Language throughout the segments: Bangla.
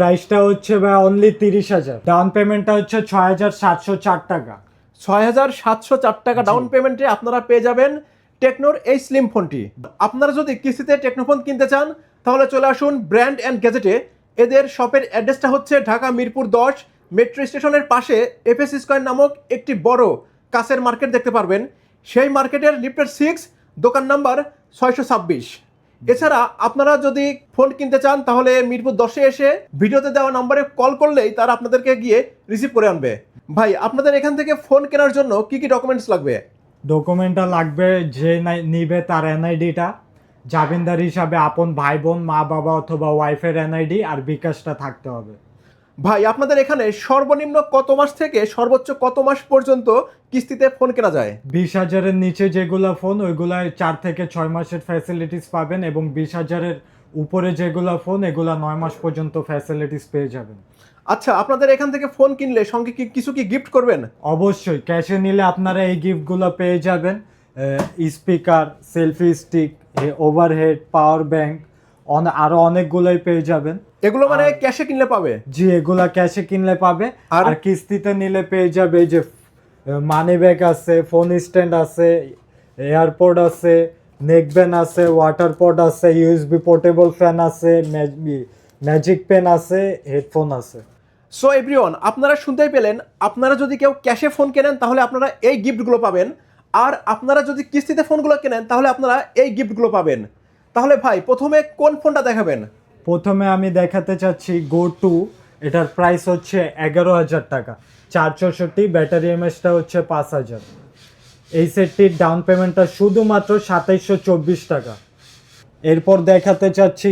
প্রাইসটা হচ্ছে ভাই অনলি তিরিশ হাজার। ডাউন পেমেন্টটা হচ্ছে ছয় হাজার সাতশো চার টাকা। ছয় হাজার সাতশো চার টাকা ডাউন পেমেন্টে আপনারা পেয়ে যাবেন টেকনোর এই স্লিম ফোনটি আপনারা যদি কিস্তিতে টেকনোফোন কিনতে চান তাহলে চলে আসুন ব্র্যান্ড অ্যান্ড গ্যাজেটে এদের শপের অ্যাড্রেসটা হচ্ছে ঢাকা মিরপুর দশ মেট্রো স্টেশনের পাশে এফএস স্কোয়ার নামক একটি বড় কাছের মার্কেট দেখতে পারবেন। সেই মার্কেটের লিফটের সিক্স দোকান নাম্বার ছয়শো ছাব্বিশ। এছাড়া আপনারা যদি ফোন কিনতে চান তাহলে মিরপুর দশে এসে ভিডিওতে দেওয়া নম্বরে কল করলেই তারা আপনাদেরকে গিয়ে রিসিভ করে আনবে। ভাই আপনাদের এখান থেকে ফোন কেনার জন্য কি কি ডকুমেন্টস লাগবে? ডকুমেন্টটা লাগবে যে নিবে তার এনআইডিটা জামিনদার হিসাবে আপন ভাই বোন মা বাবা অথবা ওয়াইফের এনআইডি আর বিকাশটা থাকতে হবে। ভাই আপনাদের এখানে সর্বনিম্ন কত মাস থেকে সর্বোচ্চ কত মাস পর্যন্ত কিস্তিতে ফোন কেনা যায়? বিশ হাজারের নিচে যেগুলো ফোন ওইগুলায় চার থেকে ছয় মাসের ফ্যাসিলিটিস পাবেন এবং বিশ হাজারের উপরে যেগুলো ফোন এগুলা নয় মাস পর্যন্ত ফ্যাসিলিটিস পেয়ে যাবেন। আচ্ছা আপনাদের এখান থেকে ফোন কিনলে সঙ্গে কি কিছু কি গিফট করবেন? অবশ্যই ক্যাশে নিলে আপনারা এই গিফটগুলো পেয়ে যাবেন। Speaker selfie stick overhead power bank আরও অনেকগুলোই পেয়ে যাবেন। এগুলো মানে ক্যাশে কিনলে পাবে? জি এগুলা ক্যাশে কিনলে পাবে। আর- আর কিস্তিতে নিলে পেয়ে যাবে এই যে মানি ব্যাগ আছে ফোন স্ট্যান্ড আছে এয়ারপোর্ট আছে নেকব্যান আছে ওয়াটার পট আছে ইউএসবি পোর্টেবল ফ্যান আছে ম্যাজিক পেন আছে হেডফোন আছে। সো এভরিওয়ান আপনারা শুনতেই পেলেন আপনারা যদি কেউ ক্যাশে ফোন কেনেন তাহলে আপনারা এই গিফটগুলো পাবেন। আর আপনারা যদি কিস্তিতে ফোনগুলো কেনেন তাহলে আপনারা এই গিফটগুলো পাবেন। তাহলে ভাই, প্রথমে কোন ফোনটা দেখাবেন? প্রথমে আমি দেখাতে চাচ্ছি গো টু এটার প্রাইস হচ্ছে এগারো হাজার টাকা। চার চৌষট্টি ব্যাটারি এমএসটা হচ্ছে পাঁচ হাজার। এই সেটটির ডাউন পেমেন্টটা শুধুমাত্র সাতাইশশো চব্বিশ টাকা। এরপর দেখাতে চাচ্ছি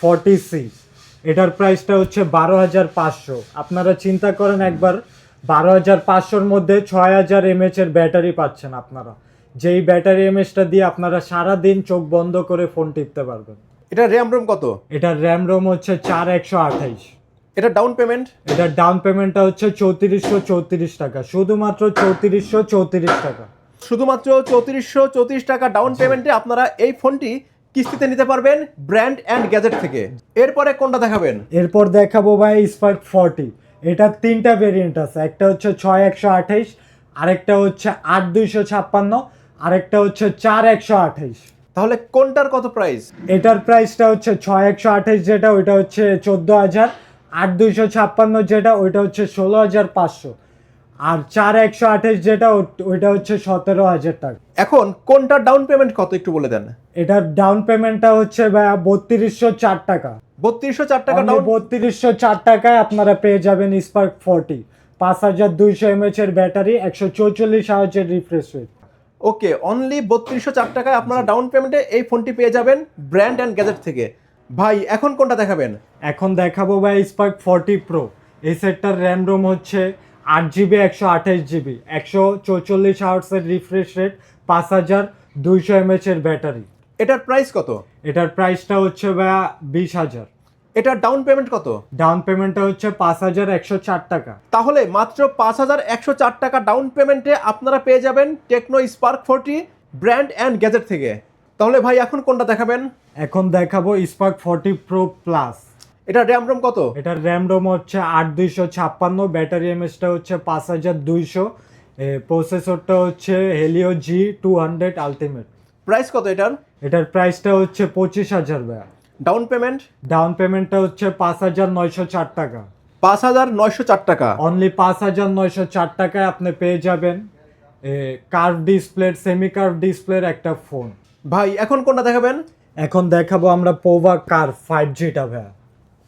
ফর্টি সি এটার প্রাইসটা হচ্ছে বারো হাজার পাঁচশো। আপনারা চিন্তা করেন একবার, বারো হাজার পাঁচশোর মধ্যে ছয় হাজার এমএচ এর ব্যাটারি পাচ্ছেন আপনারা। যেই ব্যাটারি এমএচটা দিয়ে আপনারা সারা দিন চোখ বন্ধ করে ফোন টিপতে পারবেন। এটা র্যাম রোম কত? এটা র্যাম রোম হচ্ছে চার একশো আঠাইশ। এটা ডাউন পেমেন্ট এটা ডাউন পেমেন্টটা হচ্ছে চৌত্রিশশো চৌত্রিশ টাকা। শুধুমাত্র চৌত্রিশশো চৌত্রিশ টাকা। শুধুমাত্র চৌত্রিশশো চৌত্রিশ টাকা ডাউন পেমেন্টে আপনারা এই ফোনটি কিস্তিতে নিতে পারবেন ব্র্যান্ড অ্যান্ড গ্যাজেট থেকে। এরপরে কোনটা দেখাবেন? এরপর দেখাবো ভাই স্পার্ক ফর্টি এটার তিনটা ভেরিয়েন্ট আছে। একটা হচ্ছে ছয় একশো আঠাইশ আরেকটা হচ্ছে আট দুইশো ছাপ্পান্ন আরেকটা হচ্ছে চার একশো আঠাইশ। তাহলে কোনটার কত প্রাইস এটার প্রাইসটা হচ্ছে ছয় একশো আঠাইশ যেটা ওইটা হচ্ছে চোদ্দ হাজার। আট দুইশো ছাপ্পান্ন যেটা ওইটা হচ্ছে ষোলো হাজার পাঁচশো। আর চার একশো আঠাইশ যেটা ওইটা হচ্ছে সতেরো হাজার টাকা। এখন কোনটা ডাউন পেমেন্ট কত একটু বলে দেন? এটার ডাউন পেমেন্টটা হচ্ছে বত্রিশশো চার টাকা। বত্রিশশো চার টাকা ডাউন বত্রিশশো চার টাকায় আপনারা পেয়ে যাবেন স্পার্ক ফোরটি পাঁচ হাজার দুইশো এমএচ এর ব্যাটারি একশো চৌচল্লিশ হাজার রিফ্রেশ রেট ওকে অনলি বত্রিশশো চার টাকায় আপনারা ডাউন পেমেন্টে এই ফোনটি পেয়ে যাবেন ব্র্যান্ড অ্যান্ড গ্যাজেট থেকে। ভাই এখন কোনটা দেখাবেন? এখন দেখাবো ভাই স্পার্ক ফোরটি প্রো এই সেটটার র্যাম রোম হচ্ছে আট জিবি একশো আঠাশ জিবি একশো চৌচল্লিশ আওয়ার্সের রিফ্রেশ রেট পাঁচ হাজার দুইশো এমএচ এর ব্যাটারি এটার প্রাইস কত? এটার প্রাইসটা হচ্ছে ভাইয়া বিশ হাজার। এটার ডাউন পেমেন্ট কত? ডাউন পেমেন্টটা হচ্ছে পাঁচ হাজার একশো চার টাকা। তাহলে মাত্র পাঁচ হাজার একশো চার টাকা ডাউন পেমেন্টে আপনারা পেয়ে যাবেন Tecno Spark forty brand and gadget থেকে। তাহলে ভাই এখন কোনটা দেখাবেন? এখন দেখাবো স্পার্ক ফোরটি প্রো প্লাস এটা র্যাম রোম কত? এটার র্যাম রোম হচ্ছে আট দুইশো ছাপ্পান্ন ব্যাটারি এমএসটা হচ্ছে পাঁচ হাজার দুইশো প্রসেসরটা হচ্ছে Helio G two hundred ultimate price কত এটার? এটার প্রাইসটা হচ্ছে পঁচিশ হাজার ব্যয় ডাউন পেমেন্ট ডাউন পেমেন্টটা হচ্ছে পাঁচ হাজার নয়শো চার টাকা। পাঁচ হাজার নয়শো চার টাকা। অনলি পাঁচ হাজার নয়শো চার টাকায় আপনি পেয়ে যাবেন কার্ভ ডিসপ্লের সেমি কার্ভ ডিসপ্লের একটা ফোন ভাই এখন কোনটা দেখাবেন? এখন দেখাবো আমরা পোভা কার ফাইভ জিটা ভাইয়া।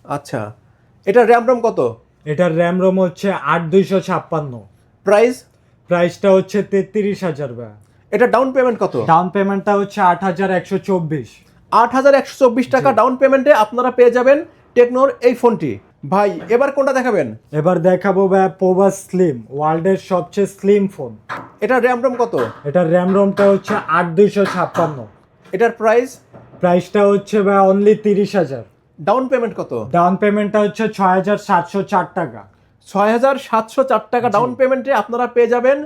আচ্ছা। এটা র্যাম রোম কত? এটার র্যাম রোম হচ্ছে আট দুইশো ছাপ্পান্ন। প্রাইস প্রাইসটা হচ্ছে তেত্রিশ হাজার ব্যয় এটা ডাউন পেমেন্ট কত? ডাউন পেমেন্টটা হচ্ছে আট হাজার একশো চব্বিশ। আট হাজার একশো চব্বিশ টাকা ডাউন পেমেন্টে আপনারা পেয়ে যাবেন টেকনোর এই ফোনটি ভাই এবার কোনটা দেখাবেন? এবার দেখাবো ভাইয়া পোভা স্লিম ওয়ার্ল্ডের সবচেয়ে স্লিম ফোন এটা র্যাম রোম কত? এটার র্যাম রোমটা হচ্ছে আট দুইশো ছাপ্পান্ন। এটার প্রাইস প্রাইসটা হচ্ছে ভাই অনলি তিরিশ হাজার। ডাউন পেমেন্ট কত? ডাউন পেমেন্টটা হচ্ছে ছয় হাজার সাতশো চার টাকা। ছয় হাজার সাতশো চার টাকা ডাউন পেমেন্টে আপনারা পেয়ে যাবেন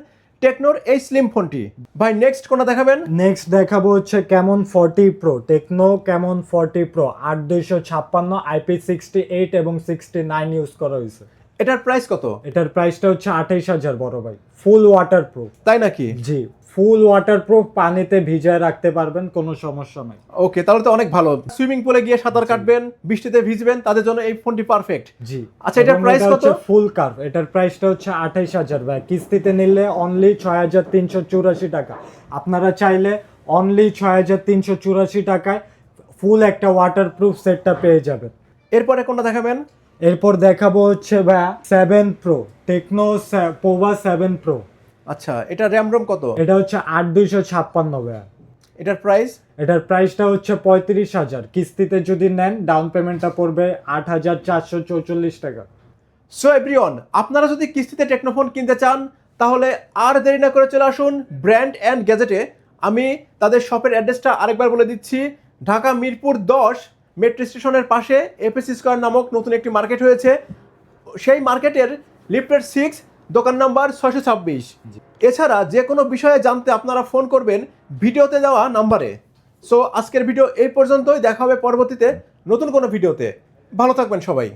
টেকনোর এই স্লিম ফোনটি ভাই নেক্সট কোনটা দেখাবেন? নেক্সট দেখাবো হচ্ছে Camon forty pro Tecno Camon forty pro আট দুইশো ছাপ্পান্ন আইপি সিক্সটি এইট এবং সিক্সটি নাইন ইউজ করা হয়েছে। এটার প্রাইস কত? এটার প্রাইসটা হচ্ছে আঠাইশ হাজার বড় ভাই। ফুল ওয়াটার প্রুফ তাই নাকি? জি ফুল ওয়াটার প্রুফ পানিতে ভিজায় রাখতে পারবেন কোনো সমস্যা নাই। ওকে তাহলে তো অনেক ভালো। সুইমিং পুলে গিয়ে সাঁতার কাটবেন বৃষ্টিতে ভিজবেন তাদের জন্য এই ফোনটি পারফেক্ট জি। আচ্ছা, এটার প্রাইস কত? ফুল কার্ভ এটার প্রাইসটা হচ্ছে আঠাইশ হাজার ভাই। কিস্তিতে নিলে অনলি ছয় হাজার তিনশো চুরাশি টাকা। আপনারা চাইলে অনলি ছয় হাজার তিনশো চুরাশি টাকায় ফুল একটা ওয়াটার প্রুফ সেটটা পেয়ে যাবেন। এরপরে কোনটা দেখাবেন? এরপর দেখাবো হচ্ছে ভাই seven pro Tecno Pova seven pro আচ্ছা এটা র্যাম রোম কত? এটা হচ্ছে আট দুইশো ছাপ্পান্ন ভাই এটার প্রাইস এটার প্রাইসটা হচ্ছে পঁয়ত্রিশ হাজার। কিস্তিতে যদি নেন ডাউন পেমেন্টটা পড়বে আট হাজার চারশো চৌচল্লিশ টাকা। সো এভরিওয়ান আপনারা যদি কিস্তিতে টেকনোফোন কিনতে চান তাহলে আর দেরি না করে চলে আসুন ব্র্যান্ড অ্যান্ড গ্যাজেটে আমি তাদের শপের অ্যাড্রেসটা আরেকবার বলে দিচ্ছি। ঢাকা মিরপুর দশ মেট্রো স্টেশনের পাশে এপিসি স্কোয়ার নামক নতুন একটি মার্কেট হয়েছে। সেই মার্কেটের লিফটেড সিক্স দোকান নাম্বার ছয়শো ছাব্বিশ। এছাড়া যে কোনো বিষয়ে জানতে আপনারা ফোন করবেন ভিডিওতে দেওয়া নাম্বারে। সো আজকের ভিডিও এই পর্যন্তই। দেখা হবে পরবর্তীতে নতুন কোনো ভিডিওতে। ভালো থাকবেন সবাই।